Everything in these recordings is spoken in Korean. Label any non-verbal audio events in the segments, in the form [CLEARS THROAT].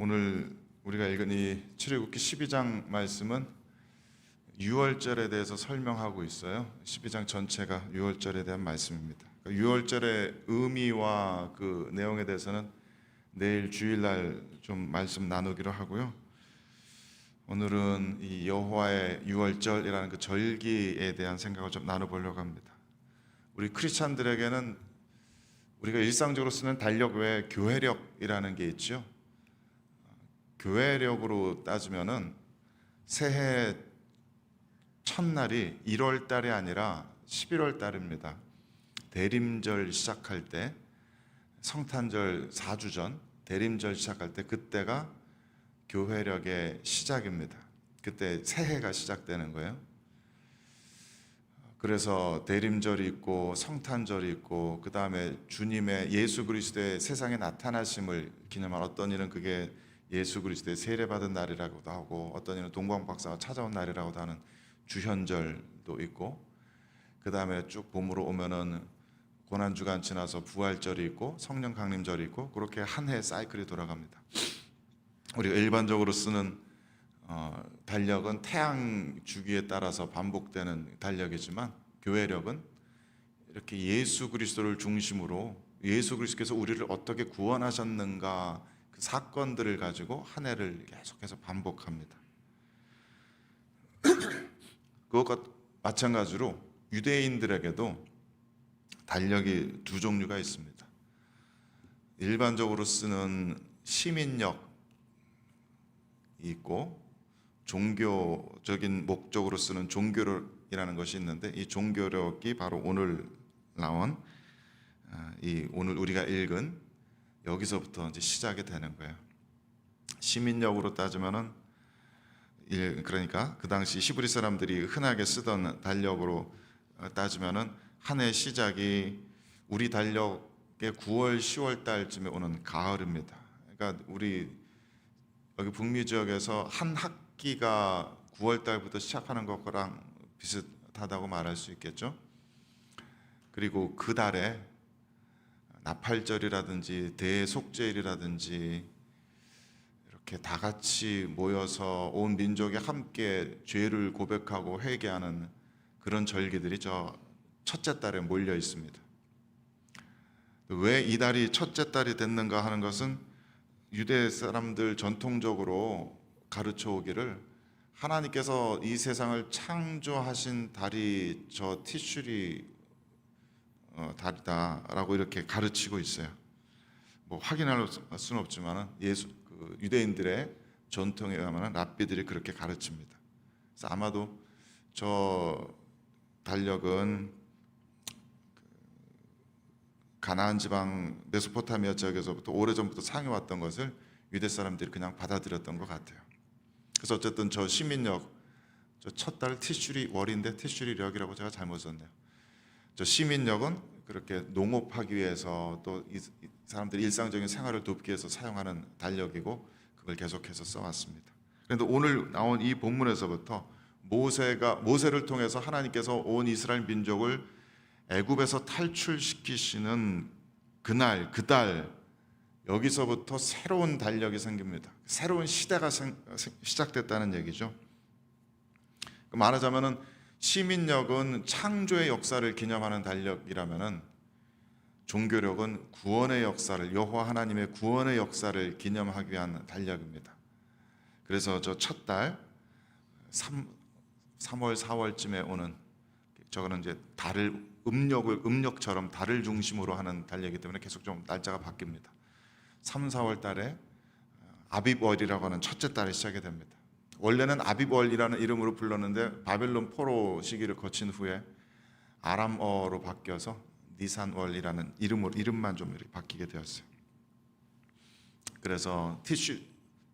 오늘 우리가 읽은 이 출애굽기 12장 말씀은 유월절에 대해서 설명하고 있어요. 12장 전체가 유월절에 대한 말씀입니다. 그러니까 유월절의 의미와 그 내용에 대해서는 내일 주일날 좀 말씀 나누기로 하고요. 오늘은 이 여호와의 유월절이라는 그 절기에 대한 생각을 좀 나눠보려고 합니다. 우리 크리스찬들에게는 우리가 일상적으로 쓰는 달력 외에 교회력이라는 게 있죠. 교회력으로 따지면은 새해 첫날이 1월 달이 아니라 11월 달입니다. 대림절 시작할 때 성탄절 4주 전 대림절 시작할 때 그때가 교회력의 시작입니다. 그때 새해가 시작되는 거예요. 그래서 대림절이 있고 성탄절이 있고 그 다음에 주님의 예수 그리스도의 세상에 나타나심을 기념한 어떤 이는 그게 예수 그리스도의 세례받은 날이라고도 하고 어떤 이는 동광 박사가 찾아온 날이라고도 하는 주현절도 있고 그 다음에 쭉 봄으로 오면은 고난 주간 지나서 부활절이 있고 성령 강림절이 있고 그렇게 한 해 사이클이 돌아갑니다. 우리가 일반적으로 쓰는 어, 달력은 태양 주기에 따라서 반복되는 달력이지만 교회력은 이렇게 예수 그리스도를 중심으로 예수 그리스도께서 우리를 어떻게 구원하셨는가 그 사건들을 가지고 한 해를 계속해서 반복합니다. [CLEARS THROAT] 그것과 마찬가지로 유대인들에게도 달력이 두 종류가 있습니다. 일반적으로 쓰는 시민력이 있고 종교적인 목적으로 쓰는 종교력이라는 것이 있는데 이 종교력이 바로 오늘 나온 아, 이 오늘 우리가 읽은 여기서부터 이제 시작이 되는 거예요. 시민력으로 따지면은 일- 그러니까 그 당시 히브리 사람들이 흔하게 쓰던 달력으로 어, 따지면은 한 해 시작이 우리 달력의 9월 10월 달쯤에 오는 가을입니다. 그러니까 우리 여기 북미 지역에서 한 학기가 9월 달부터 시작하는 것과랑 비슷하다고 말할 수 있겠죠. 그리고 그 달에 나팔절이라든지 대속죄일이라든지 이렇게 다 같이 모여서 온 민족이 함께 죄를 고백하고 회개하는 그런 절기들이 저 첫째 달에 몰려 있습니다. 왜 이 달이 첫째 달이 됐는가 하는 것은 유대 사람들 전통적으로 가르쳐 오기를 하나님께서 이 세상을 창조하신 달이 저 티슈리 어, 달이다라고 이렇게 가르치고 있어요. 뭐 확인할 수는 없지만 예수 그 유대인들의 전통에 의하면 랍비들이 그렇게 가르칩니다. 그래서 아마도 저 달력은 가나안 지방 메소포타미아 지역에서부터 오래전부터 사용해 왔던 것을 유대 사람들이 그냥 받아들였던 것 같아요. 그래서 어쨌든 저 시민력 저첫 달 티슈리 월인데 티슈리력이라고 제가 잘못 썼네요. 저 시민력은 그렇게 농업하기 위해서 또이 사람들이 일상적인 생활을 돕기 위해서 사용하는 달력이고 그걸 계속해서 써왔습니다. 그런데 오늘 나온 이 본문에서부터 모세가 모세를 통해서 하나님께서 온 이스라엘 민족을 애굽에서 탈출시키시는 그날 그달 여기서부터 새로운 달력이 생깁니다. 새로운 시대가 생- 시작됐다는 얘기죠. 말하자면은 시민력은 창조의 역사를 기념하는 달력이라면은 종교력은 구원의 역사를 여호와 하나님의 구원의 역사를 기념하기 위한 달력입니다. 그래서 저 첫달 3, 3월 4월쯤에 오는 저거는 이제 달을 음력을 음력처럼 달을 중심으로 하는 달력이기 때문에 계속 좀 날짜가 바뀝니다. 3, 4월 달에 아비월이라고 하는 첫째 달이 시작이 됩니다. 원래는 아비월이라는 이름으로 불렀는데 바벨론 포로 시기를 거친 후에 아람어로 바뀌어서 니산월이라는 이름으로 이름만 좀 이렇게 바뀌게 되었어요. 그래서 티슈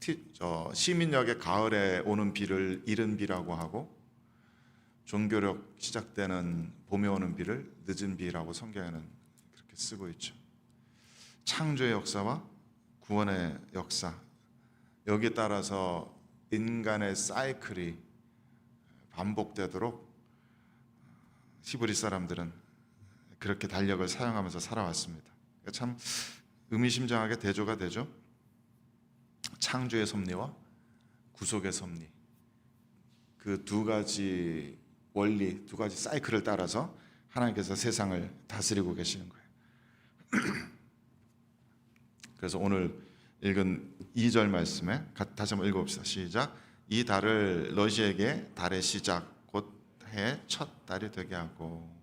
티, 저 시민역의 가을에 오는 비를 이른 비라고 하고 종교력 시작되는 봄에 오는 비를 늦은 비라고 성경에는 그렇게 쓰고 있죠. 창조의 역사와 구원의 역사 여기에 따라서 인간의 사이클이 반복되도록 히브리 사람들은 그렇게 달력을 사용하면서 살아왔습니다. 참 의미심장하게 대조가 되죠. 창조의 섭리와 구속의 섭리 그 두 가지 원리, 두 가지 사이클을 따라서 하나님께서 세상을 다스리고 계시는 거예요. [CLEARS THROAT] 그래서 오늘 읽은 2절 말씀에 가- 다시 한번 읽어봅시다. 시작. 이 달을 너희에게 달의 시작 곧 해의 첫 달이 되게 하고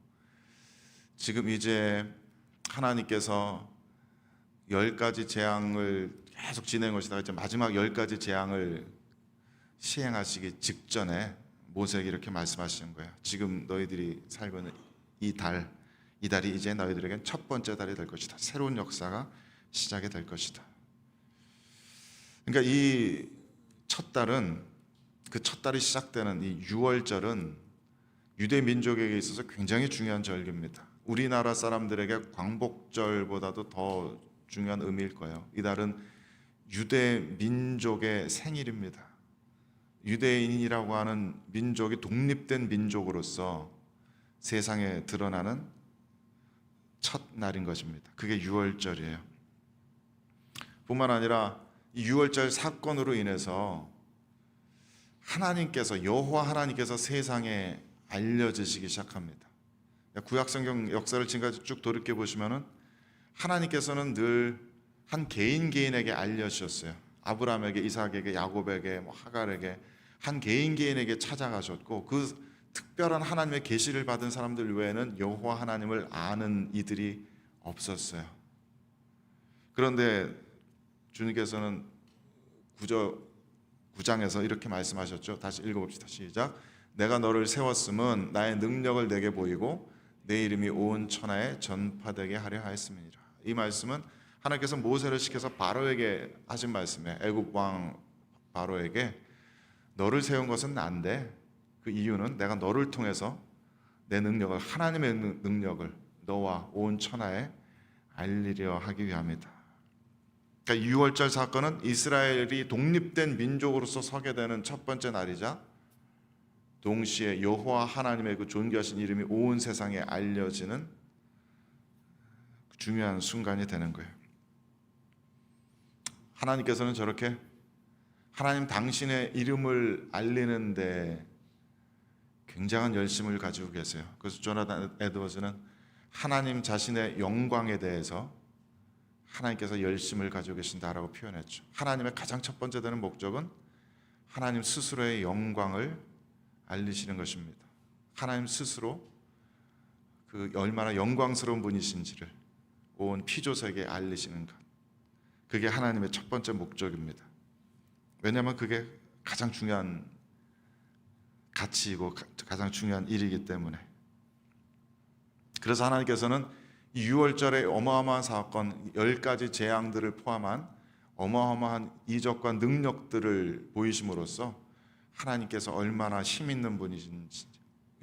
지금 이제 하나님께서 열 가지 재앙을 계속 진행해 오시다가 이제 마지막 열 가지 재앙을 시행하시기 직전에 모세에게 이렇게 말씀하시는 거예요. 지금 너희들이 살고 있는 이 달, 이 달이 이제 너희들에겐 첫 번째 달이 될 것이다. 새로운 역사가 시작이 될 것이다. 그러니까 이 첫 달은 그 첫 달이 시작되는 이 6월절은 유대 민족에게 있어서 굉장히 중요한 절기입니다. 우리나라 사람들에게 광복절보다도 더 중요한 의미일 거예요. 이 달은 유대 민족의 생일입니다. 유대인이라고 하는 민족이 독립된 민족으로서 세상에 드러나는 첫 날인 것입니다. 그게 6월절이에요. 뿐만 아니라 이 6월절 사건으로 인해서 하나님께서 여호와 하나님께서 세상에 알려지시기 시작합니다. 구약 성경 역사를 지금까지 쭉 돌이켜 보시면은 하나님께서는 늘 한 개인 개인에게 알려주셨어요. 아브라함에게, 이삭에게, 야곱에게, 뭐 하갈에게 한 개인 개인에게 찾아가셨고 그 특별한 하나님의 계시를 받은 사람들 외에는 여호와 하나님을 아는 이들이 없었어요. 그런데 주님께서는 구절 9장에서 이렇게 말씀하셨죠. 다시 읽어봅시다. 시작. 내가 너를 세웠음은 나의 능력을 내게 보이고 내 이름이 온 천하에 전파되게 하려 하였음이니라. 이 말씀은 하나님께서 모세를 시켜서 바로에게 하신 말씀에 애굽 왕 바로에게 너를 세운 것은 난데 그 이유는 내가 너를 통해서 내 능력을 하나님의 능- 능력을 너와 온 천하에 알리려 하기 위함이다. 그러니까 6월절 사건은 이스라엘이 독립된 민족으로서 서게 되는 첫 번째 날이자 동시에 여호와 하나님의 그 존귀하신 이름이 온 세상에 알려지는 그 중요한 순간이 되는 거예요. 하나님께서는 저렇게 하나님 당신의 이름을 알리는데 굉장한 열심을 가지고 계세요. 그래서 조나단 에드워즈는 하나님 자신의 영광에 대해서 하나님께서 열심을 가지고 계신다라고 표현했죠. 하나님의 가장 첫 번째 되는 목적은 하나님 스스로의 영광을 알리시는 것입니다. 하나님 스스로 그 얼마나 영광스러운 분이신지를 온 피조세계에 알리시는 것. 그게 하나님의 첫 번째 목적입니다. 왜냐하면 그게 가장 중요한 가치이고 가- 가장 중요한 일이기 때문에. 그래서 하나님께서는 이 6월절의 어마어마한 사건, 열 가지 재앙들을 포함한 어마어마한 이적과 능력들을 보이심으로써 하나님께서 얼마나 힘 있는 분이신지,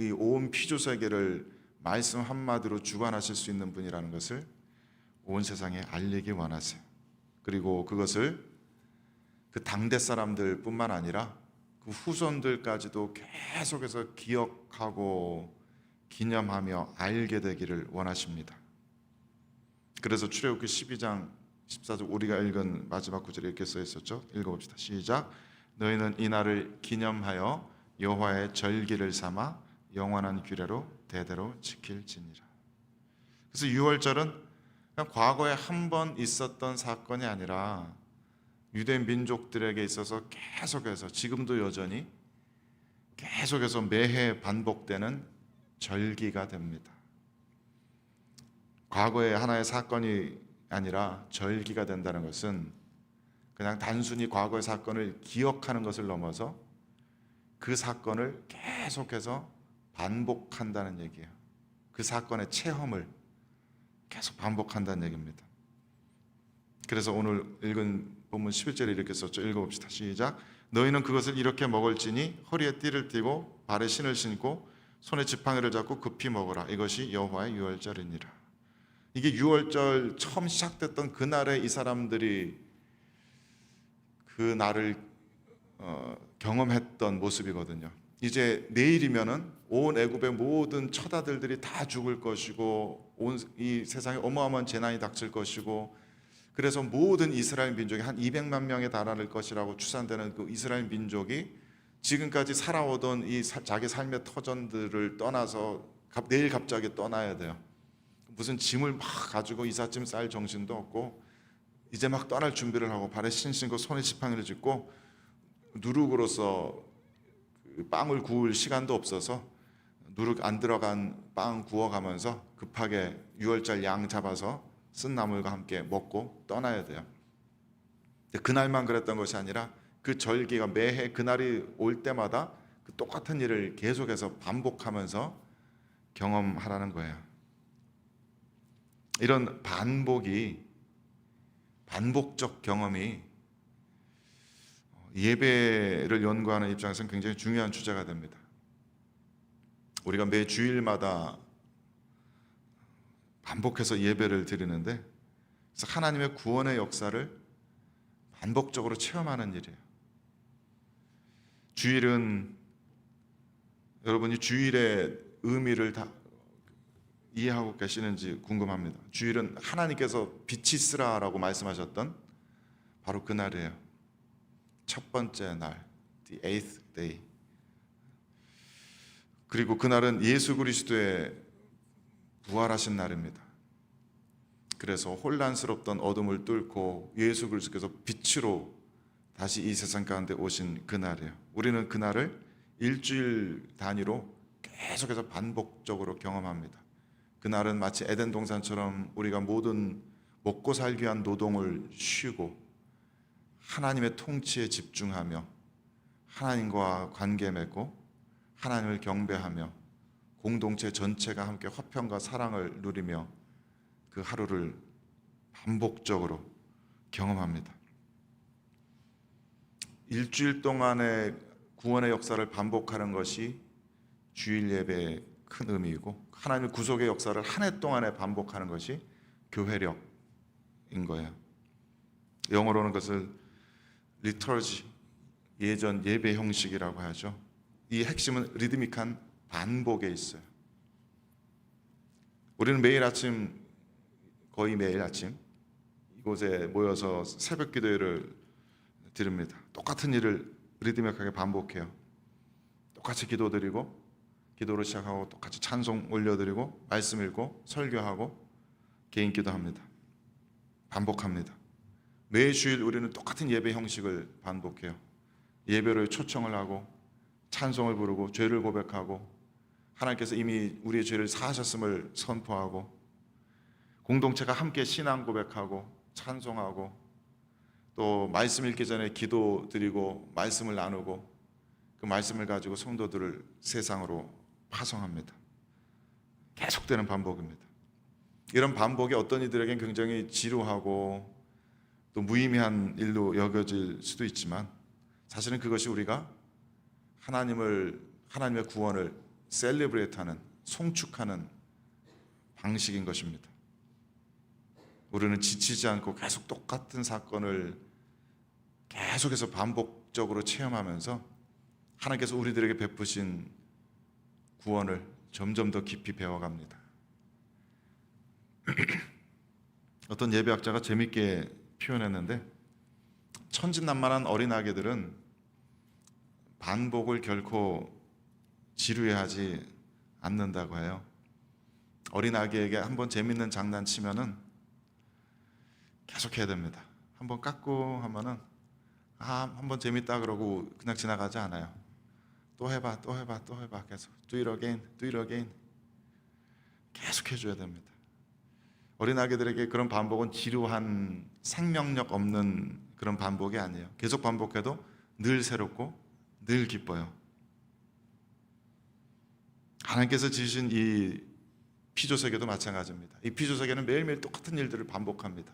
이 온 피조 세계를 말씀 한마디로 주관하실 수 있는 분이라는 것을 온 세상에 알리기 원하세요. 그리고 그것을 그 당대 사람들뿐만 아니라 그 후손들까지도 계속해서 기억하고 기념하며 알게 되기를 원하십니다. 그래서 출애굽기 12장 14절 우리가 읽은 마지막 구절에 이렇게 써 있었죠. 읽어 봅시다. 시작. 너희는 이 날을 기념하여 여호와의 절기를 삼아 영원한 규례로 대대로 지킬지니라. 그래서 6월절은 그냥 과거에 한 번 있었던 사건이 아니라 유대 민족들에게 있어서 계속해서 지금도 여전히 계속해서 매해 반복되는 절기가 됩니다. 과거의 하나의 사건이 아니라 절기가 된다는 것은 그냥 단순히 과거의 사건을 기억하는 것을 넘어서 그 사건을 계속해서 반복한다는 얘기예요. 그 사건의 체험을 계속 반복한다는 얘기입니다. 그래서 오늘 읽은 본문 11절에 이렇게 썼죠. 읽어봅시다. 시작. 너희는 그것을 이렇게 먹을지니 허리에 띠를 띠고 발에 신을 신고 손에 지팡이를 잡고 급히 먹어라. 이것이 여호와의 유월절이니라. 이게 유월절 처음 시작됐던 그날에 이 사람들이 그 날을 어, 경험했던 모습이거든요. 이제 내일이면은 온 애굽의 모든 처다들들이 다 죽을 것이고 온 이 세상에 어마어마한 재난이 닥칠 것이고 그래서 모든 이스라엘 민족이 한 200만 명에 달할 것이라고 추산되는 그 이스라엘 민족이 지금까지 살아오던 이 사- 자기 삶의 터전들을 떠나서 갑- 내일 갑자기 떠나야 돼요. 무슨 짐을 막 가지고 이삿짐 쌀 정신도 없고 이제 막 떠날 준비를 하고 발에 신 신고 손에 지팡이를 짚고 누룩으로서 그 빵을 구울 시간도 없어서 누룩 안 들어간 빵 구워가면서 급하게 6월절 양 잡아서 쓴 나물과 함께 먹고 떠나야 돼요. 그날만 그랬던 것이 아니라 그 절기가 매해 그날이 올 때마다 그 똑같은 일을 계속해서 반복하면서 경험하라는 거예요. 이런 반복이 반복적 경험이 예배를 연구하는 입장에서는 굉장히 중요한 주제가 됩니다. 우리가 매 주일마다 반복해서 예배를 드리는데 하나님의 구원의 역사를 반복적으로 체험하는 일이에요. 주일은 여러분이 주일의 의미를 다 이해하고 계시는지 궁금합니다. 주일은 하나님께서 빛이 있으라라고 말씀하셨던 바로 그날이에요. 첫 번째 날, the eighth day. 그리고 그날은 예수 그리스도의 부활하신 날입니다. 그래서 혼란스럽던 어둠을 뚫고 예수 그리스도께서 빛으로 다시 이 세상 가운데 오신 그날이에요. 우리는 그날을 일주일 단위로 계속해서 반복적으로 경험합니다. 그날은 마치 에덴 동산처럼 우리가 모든 먹고 살기 위한 노동을 쉬고 하나님의 통치에 집중하며 하나님과 관계 맺고 하나님을 경배하며 공동체 전체가 함께 화평과 사랑을 누리며 그 하루를 반복적으로 경험합니다. 일주일 동안의 구원의 역사를 반복하는 것이 주일 예배의 큰 의미이고 하나님의 구속의 역사를 한 해 동안에 반복하는 것이 교회력인 거예요. 영어로는 그것을 리터지 예전 예배 형식이라고 하죠. 이 핵심은 리드믹한 반복에 있어요. 우리는 매일 아침 거의 매일 아침 이곳에 모여서 새벽 기도회를 드립니다. 똑같은 일을 리드믹하게 반복해요. 똑같이 기도드리고 기도로 시작하고 똑같이 찬송 올려드리고 말씀 읽고 설교하고 개인 기도합니다. 반복합니다. 매 주일 우리는 똑같은 예배 형식을 반복해요. 예배로 초청을 하고 찬송을 부르고 죄를 고백하고 하나님께서 이미 우리의 죄를 사하셨음을 선포하고 공동체가 함께 신앙 고백하고 찬송하고 또 말씀 읽기 전에 기도 드리고 말씀을 나누고 그 말씀을 가지고 성도들을 세상으로 파송합니다. 계속되는 반복입니다. 이런 반복이 어떤 이들에겐 굉장히 지루하고 또 무의미한 일로 여겨질 수도 있지만 사실은 그것이 우리가 하나님을 하나님의 구원을 셀리브레이트하는 송축하는 방식인 것입니다. 우리는 지치지 않고 계속 똑같은 사건을 계속해서 반복적으로 체험하면서 하나님께서 우리들에게 베푸신 구원을 점점 더 깊이 배워갑니다. [CLEARS THROAT] 어떤 예배학자가 재밌게 표현했는데 천진난만한 어린 아기들은 반복을 결코 지루해하지 않는다고 해요. 어린 아기에게 한번 재밌는 장난 치면은 계속 해야 됩니다. 한번 깎고 하면은 아 한번 재밌다 그러고 그냥 지나가지 않아요. 또 해봐, 또 해봐, 또 해봐 계속 do it again, do it again 계속 해줘야 됩니다. 어린 아기들에게 그런 반복은 지루한 생명력 없는 그런 반복이 아니에요. 계속 반복해도 늘 새롭고 늘 기뻐요. 하나님께서 지으신 이 피조 세계도 마찬가지입니다. 이 피조 세계는 매일매일 똑같은 일들을 반복합니다.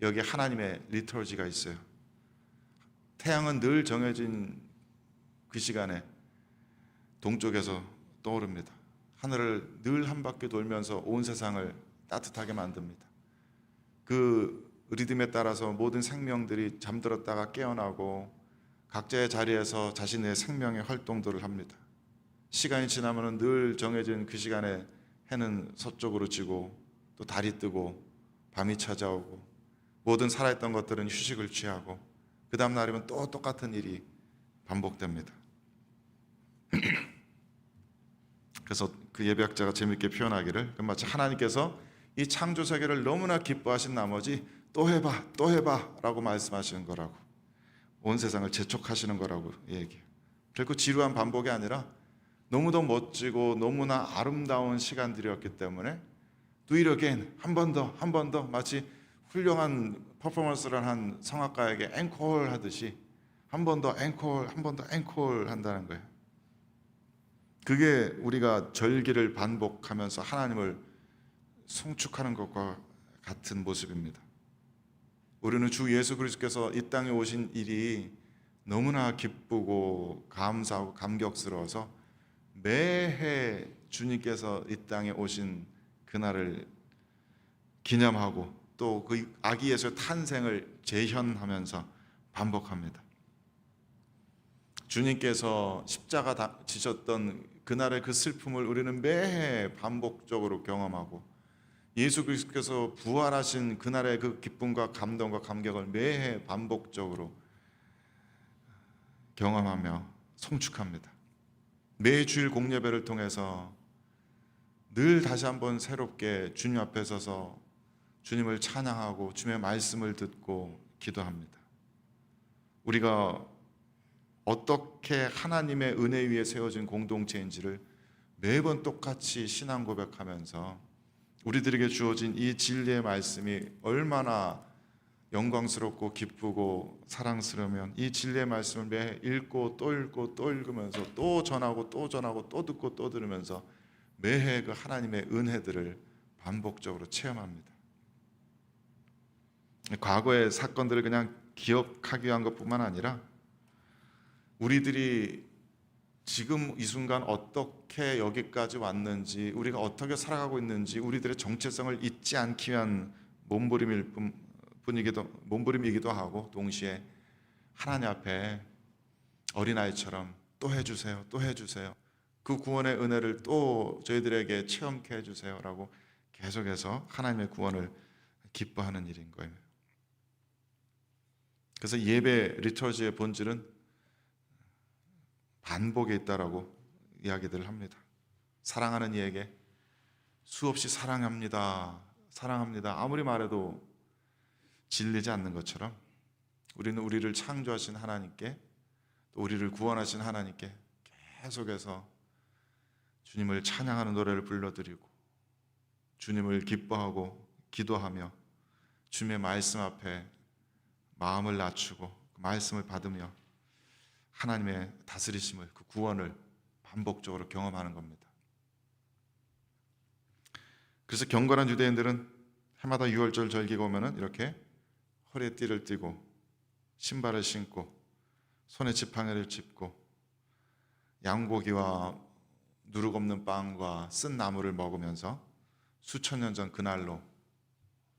여기 하나님의 리터지가 있어요. 태양은 늘 정해진 그 시간에 동쪽에서 떠오릅니다. 하늘을 늘 한 바퀴 돌면서 온 세상을 따뜻하게 만듭니다. 그 리듬에 따라서 모든 생명들이 잠들었다가 깨어나고 각자의 자리에서 자신의 생명의 활동들을 합니다. 시간이 지나면 늘 정해진 그 시간에 해는 서쪽으로 지고 또 달이 뜨고 밤이 찾아오고 모든 살아있던 것들은 휴식을 취하고 그 다음 날이면 또 똑같은 일이 반복됩니다. [CLEARS THROAT] 그래서 그 예배학자가 재밌게 표현하기를 그 마치 하나님께서 이 창조 세계를 너무나 기뻐하신 나머지 또 해봐 또 해봐라고 말씀하시는 거라고 온 세상을 재촉하시는 거라고 얘기해요. 결코 지루한 반복이 아니라 너무도 멋지고 너무나 아름다운 시간들이었기 때문에 Do it again 한 번 더 한 번 더 마치 훌륭한 퍼포먼스를 한 성악가에게 앵콜 하듯이 한 번 더 앵콜 한 번 더 앵콜 한다는 거예요. 그게 우리가 절기를 반복하면서 하나님을 송축하는 것과 같은 모습입니다. 우리는 주 예수 그리스도께서 이 땅에 오신 일이 너무나 기쁘고 감사하고 감격스러워서 매해 주님께서 이 땅에 오신 그날을 기념하고 또 그 아기 예수의 탄생을 재현하면서 반복합니다. 주님께서 십자가 다- 지셨던 그날의 그 슬픔을 우리는 매해 반복적으로 경험하고 예수 그리스도께서 부활하신 그날의 그 기쁨과 감동과 감격을 매해 반복적으로 경험하며 송축합니다. 매 주일 공예배를 통해서 늘 다시 한번 새롭게 주님 앞에 서서 주님을 찬양하고 주님의 말씀을 듣고 기도합니다. 우리가 어떻게 하나님의 은혜 위에 세워진 공동체인지를 매번 똑같이 신앙 고백하면서 우리들에게 주어진 이 진리의 말씀이 얼마나 영광스럽고 기쁘고 사랑스러우면 이 진리의 말씀을 매 읽고 또 읽고 또 읽으면서 또 전하고 또 전하고 또 듣고 또 들으면서 매해 그 하나님의 은혜들을 반복적으로 체험합니다. 과거의 사건들을 그냥 기억하기 위한 것뿐만 아니라 우리들이 지금 이 순간 어떻게 여기까지 왔는지 우리가 어떻게 살아가고 있는지 우리들의 정체성을 잊지 않기 위한 몸부림일 뿐, 뿐이기도 몸부림이기도 하고 동시에 하나님 앞에 어린아이처럼 또 해주세요 또 해주세요 그 구원의 은혜를 또 저희들에게 체험케 해주세요라고 계속해서 하나님의 구원을 기뻐하는 일인 거예요. 그래서 예배 리터지의 본질은 반복에 있다라고 이야기들을 합니다. 사랑하는 이에게 수없이 사랑합니다. 사랑합니다. 아무리 말해도 질리지 않는 것처럼 우리는 우리를 창조하신 하나님께 또 우리를 구원하신 하나님께 계속해서 주님을 찬양하는 노래를 불러드리고 주님을 기뻐하고 기도하며 주님의 말씀 앞에 마음을 낮추고 그 말씀을 받으며 하나님의 다스리심을 그 구원을 반복적으로 경험하는 겁니다. 그래서 경건한 유대인들은 해마다 유월절 절기가 오면은 이렇게 허리에 띠를 띠고 신발을 신고 손에 지팡이를 짚고 양고기와 누룩 없는 빵과 쓴 나물을 먹으면서 수천 년 전 그날로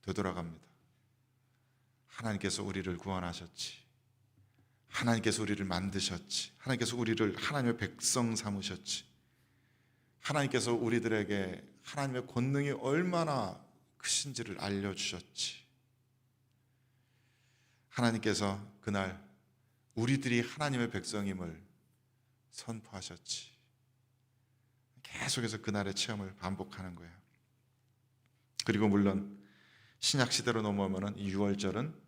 되돌아갑니다. 하나님께서 우리를 구원하셨지. 하나님께서 우리를 만드셨지. 하나님께서 우리를 하나님의 백성 삼으셨지. 하나님께서 우리들에게 하나님의 권능이 얼마나 크신지를 알려주셨지. 하나님께서 그날 우리들이 하나님의 백성임을 선포하셨지. 계속해서 그날의 체험을 반복하는 거예요. 그리고 물론 신약 시대로 넘어오면은 이 유월절은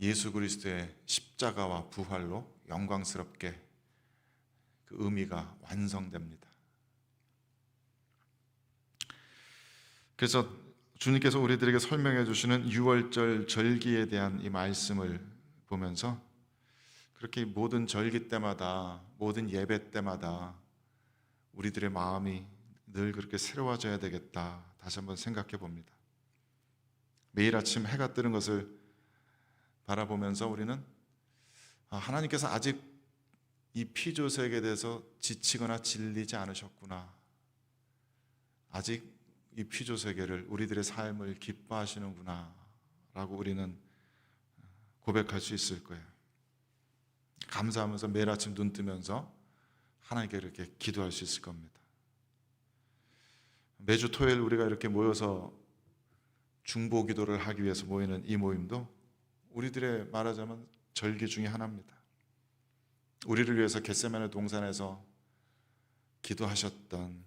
예수 그리스도의 십자가와 부활로 영광스럽게 그 의미가 완성됩니다. 그래서 주님께서 우리들에게 설명해 주시는 유월절 절기에 대한 이 말씀을 보면서 그렇게 모든 절기 때마다 모든 예배 때마다 우리들의 마음이 늘 그렇게 새로워져야 되겠다. 다시 한번 생각해 봅니다. 매일 아침 해가 뜨는 것을 바라보면서 우리는 아, 하나님께서 아직 이 피조세계에 대해서 지치거나 질리지 않으셨구나. 아직 이 피조세계를 우리들의 삶을 기뻐하시는구나. 라고 우리는 고백할 수 있을 거예요. 감사하면서 매일 아침 눈 뜨면서 하나님께 이렇게 기도할 수 있을 겁니다. 매주 토요일 우리가 이렇게 모여서 중보 기도를 하기 위해서 모이는 이 모임도 우리들의 말하자면 절기 중의 하나입니다. 우리를 위해서 겟세마네 동산에서 기도하셨던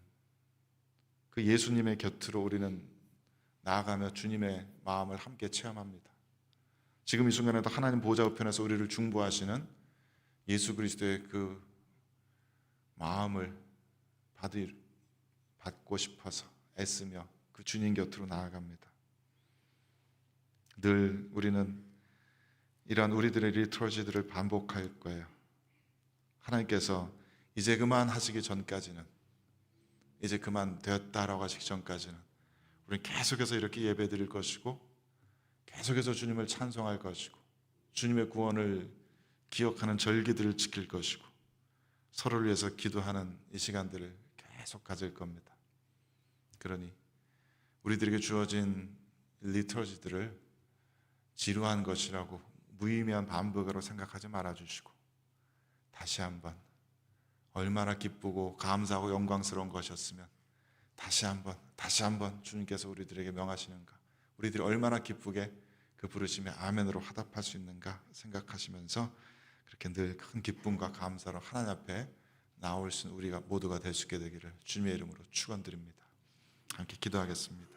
그 예수님의 곁으로 우리는 나아가며 주님의 마음을 함께 체험합니다. 지금 이 순간에도 하나님 보좌 우편에서 우리를 중보하시는 예수 그리스도의 그 마음을 받을 받고 싶어서 애쓰며 그 주님 곁으로 나아갑니다. 늘 우리는 이러한 우리들의 리트러지들을 반복할 거예요. 하나님께서 이제 그만 하시기 전까지는 이제 그만 되었다라고 하시기 전까지는 우리는 계속해서 이렇게 예배 드릴 것이고 계속해서 주님을 찬송할 것이고 주님의 구원을 기억하는 절기들을 지킬 것이고 서로를 위해서 기도하는 이 시간들을 계속 가질 겁니다. 그러니 우리들에게 주어진 리터지들을 지루한 것이라고 무의미한 반복으로 생각하지 말아 주시고 다시 한번 얼마나 기쁘고 감사하고 영광스러운 것이었으면 다시 한번 다시 한번 주님께서 우리들에게 명하시는가 우리들이 얼마나 기쁘게 그 부르심에 아멘으로 화답할 수 있는가 생각하시면서 그렇게 늘 큰 기쁨과 감사로 하나님 앞에 나올 수 있는 우리가 모두가 될 수 있게 되기를 주님의 이름으로 축원드립니다. 함께 기도하겠습니다.